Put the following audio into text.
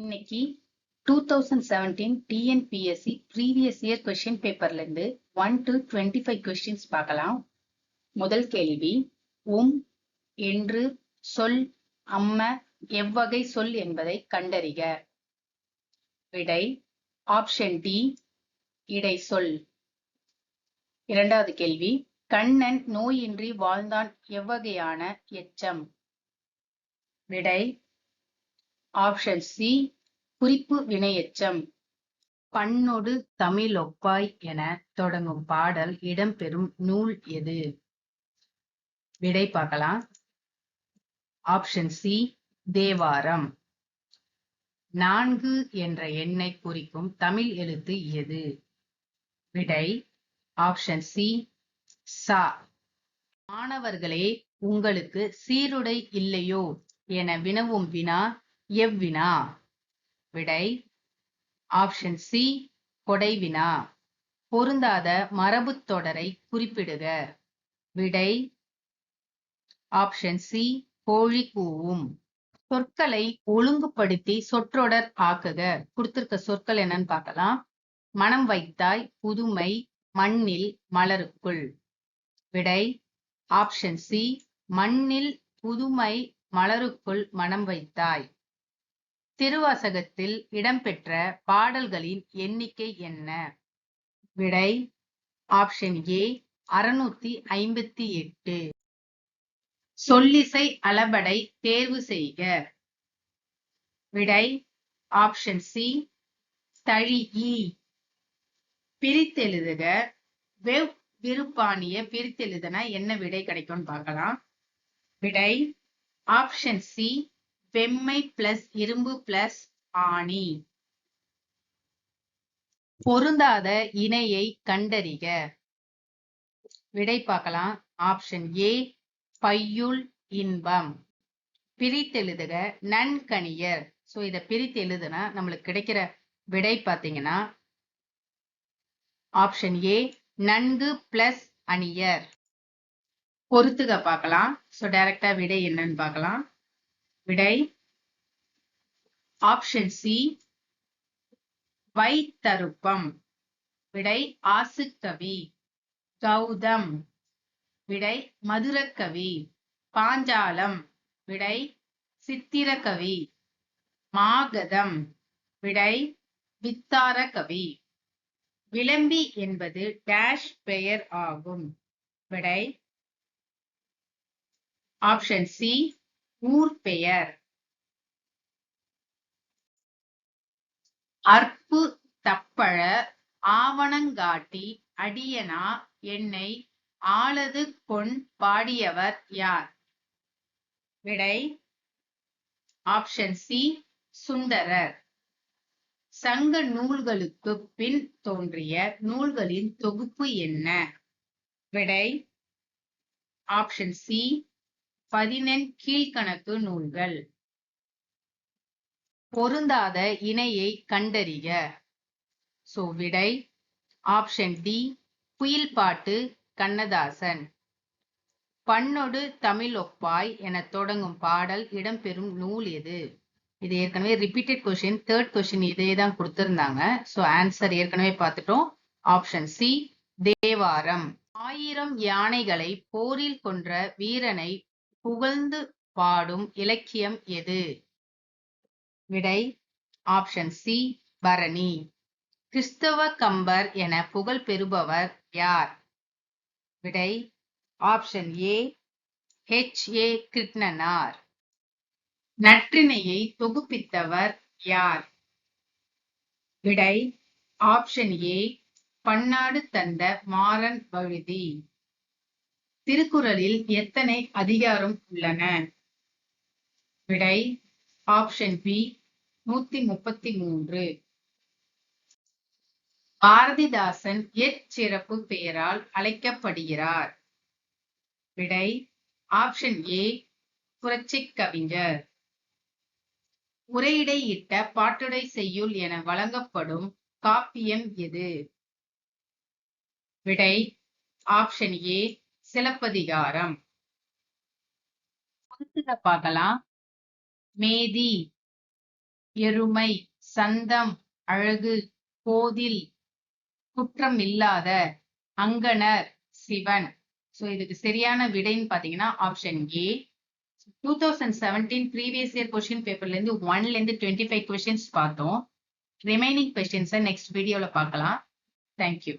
இன்னைக்கு two thousand seventeen TNPSC previous year question பேப்பர்ல இருந்து one to twenty five questions பார்க்கலாம். முதல் கேள்வி உம் என்று சொல் அம்ம எவ்வகை சொல் என்பதை கண்டறிக. விடை ஆப்ஷன் டி இடை சொல். இரண்டாவது கேள்வி கண்ணன் நோயின்றி வாழ்ந்தான் எவ்வகையான எச்சம்? விடை ஆப்ஷன் சி குறிப்பு வினையெச்சம் பண்ணொடு தமிழொப்பாய் என தொடங்கும் பாடல் இடம்பெறும் நூல் எது? விடை பார்க்கலாம். Option C Thevaram. நான்கு என்ற எண்ணை குறிக்கும் தமிழ் எழுத்து எது? விடை ஆப்ஷன் சி சா. மாணவர்களே உங்களுக்கு சீருடை இல்லையோ என வினவும் வினா எவ்வினா? விடை ஆப்ஷன் சி கொடைவினா. பொருந்தாத மரபுத் தொடரை குறிப்பிடுக. விடை ஆப்ஷன் சி கோழி கூவும். சொற்களை ஒழுங்குபடுத்தி சொற்றொடர் ஆக்குக. கொடுத்திருக்க சொற்கள் என்னன்னு பார்க்கலாம். மனம் வைத்தாய் புதுமை மண்ணில் மலருக்குள். விடை ஆப்ஷன் சி மண்ணில் புதுமை மலருக்குள் மனம் வைத்தாய். திருவாசகத்தில் இடம்பெற்ற பாடல்களின் எண்ணிக்கை என்ன? விடை ஆப்ஷன் ஏ அறுநூத்தி ஐம்பத்தி எட்டு. சொல்லிசை அளபடை தேர்வு செய்க. விடை ஆப்ஷன் சி தழிஇ பிரித்தெழுதுக. வெவ் விருப்பாணிய பிரித்தெழுதுனா என்ன விடை கிடைக்கும்னு பார்க்கலாம். விடை ஆப்ஷன் சி வெம்மை பிளஸ் இரும்பு பிளஸ் ஆணி. பொருந்தாத இணையை கண்டறிக. விடை பார்க்கலாம். ஆப்ஷன் ஏ பையுள் இன்பம். பிரித்தெழுதுக நன்கணியர். ஸோ இத பிரித்து எழுதுனா நம்மளுக்கு கிடைக்கிற விடை பார்த்தீங்கன்னா ஆப்ஷன் ஏ நன்கு பிளஸ் அணியர். பொறுத்துக பார்க்கலாம். ஸோ டைரக்டா விடை என்னன்னு பார்க்கலாம். விடை. ஆப்ஷன் சி வைத்தருப்பம். விடை ஆசுக்கவி. கௌதம். விடை மதுரக்கவி. பாஞ்சாலம். விடை சித்திரக்கவி. மாகதம். விடை வித்தார கவி விளம்பி என்பது டேஷ் பெயர் ஆகும். விடை. ஆப்ஷன் சி ஊர் பெயர். அற்பு தப்பழ ஆவணங்காட்டி அடியனா என்னை ஆளது கொண் பாடியவர் யார்? விடை ஆப்ஷன் சி சுந்தரர். சங்க நூல்களுக்கு பின் தோன்றிய நூல்களின் தொகுப்பு என்ன? விடை ஆப்ஷன் சி பதினெண் கீழ்கணக்கு நூல்கள். பொருந்தாத இணையை கண்டறிக. சோ விடை ஆப்ஷன் டி குயில் பாட்டு கண்ணதாசன். பன்னொடு தமிழ் ஒப்பாய் என தொடங்கும் பாடல் இடம்பெறும் நூல் எது? இது ஏற்கனவே ரிப்பீட்டட் கொஸ்டின் தேர்ட் கொஸ்டின் இதே தான் கொடுத்திருந்தாங்க. ஸோ ஆன்சர் ஏற்கனவே பார்த்துட்டோம். Option C Thevaram. ஆயிரம் யானைகளை போரில் கொன்ற வீரனை புகழ்ந்து பாடும் இலக்கியம் எது? விடை ஆப்ஷன் சி பரணி. கிறிஸ்தவ கம்பர் என புகழ் பெறுபவர் யார்? விடை option A H A Krishnanar நற்றினையை தொகுப்பித்தவர் யார்? விடை ஆப்ஷன் ஏ பன்னாடு தந்த மாறன் வழுதி. திருக்குறளில் எத்தனை அதிகாரம் உள்ளன? விடை ஆப்ஷன் பி நூத்தி முப்பத்தி மூன்று பாரதிதாசன் எச்சிறப்பு பெயரால் அழைக்கப்படுகிறார். விடை ஆப்ஷன் ஏ புரட்சி கவிஞர். உரையிடையிட்ட பாட்டுடை செய்யுள் என வழங்கப்படும் காப்பியம் எது? விடை ஆப்ஷன் ஏ சிலப்பதிகாரம். பார்க்கலாம். மேதி எருமை சந்தம் அழகு கோதில் குற்றம் இல்லாத அங்கனர் சிவன். சோ இதுக்கு சரியான விடைன்னு பாத்தீங்கன்னா option A two thousand seventeen previous year question பேப்பர்ல இருந்து ஒன்ல இருந்து டுவெண்ட்டி ஃபைவ் கொஸ்டின்ஸ் பார்த்தோம். ரிமைனிங் கொஸ்டின்ஸை நெக்ஸ்ட் வீடியோல பார்க்கலாம். Thank you